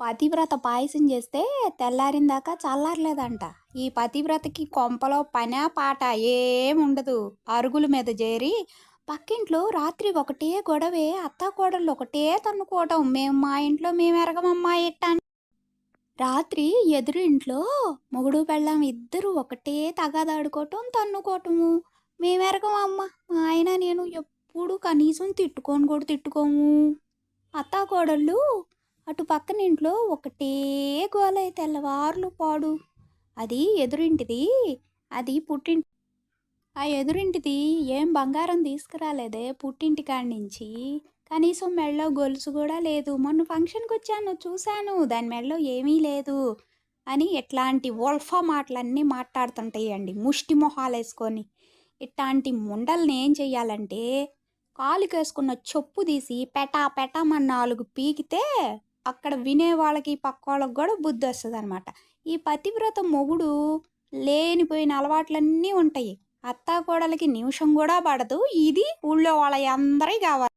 పతివ్రత పాయసం చేస్తే తెల్లారిందాక చల్లారలేదంట. ఈ పతివ్రతకి కొంపలో పనా పాట ఏముండదు అరుగుల మీద చేరి పక్కింట్లో రాత్రి ఒకటే గొడవే అత్తాకోడళ్ళు ఒకటే తన్నుకోవటం. మేము మా ఇంట్లో మేము ఎరగమమ్మా ఇట్టా అని. రాత్రి ఎదురింట్లో మొగుడు పెళ్ళాం ఇద్దరు ఒకటే తగాదాడుకోవటం తన్నుకోవటము. మేము ఎరగమమ్మ మా ఆయన నేను ఎప్పుడు కనీసం తిట్టుకొని కూడా తిట్టుకోము. అత్తాకోడళ్ళు అటు పక్కన ఇంట్లో ఒకటే గోలై తెల్లవార్లు పాడు. అది ఎదురింటిది అది పుట్టింటి. ఆ ఎదురింటిది ఏం బంగారం తీసుకురాలేదే పుట్టింటి కాడి నుంచి కనీసం మెడలో గొలుసు కూడా లేదు. మొన్న ఫంక్షన్కి వచ్చాను చూశాను. దాని మెడలో ఏమీ లేదు అని ఎట్లాంటి వోల్ఫా మాటలన్నీ మాట్లాడుతుంటాయండి ముష్టి మొహాలు వేసుకొని ఇట్లాంటి ముండల్ని ఏం చెయ్యాలంటే కాలుకేసుకున్న చెప్పు తీసి పెటా పెటామని నాలుగు పీకితే అక్కడ వినే వాళ్ళకి పక్క వాళ్ళకి కూడా బుద్ధి వస్తుంది అనమాట ఈ పతివ్రత మొగుడు లేనిపోయిన అలవాట్లన్నీ ఉంటాయి. అత్తాకోడలకి నిమిషం కూడా పడదు. ఇది ఊళ్ళో వాళ్ళ అందరికీ కావాలి.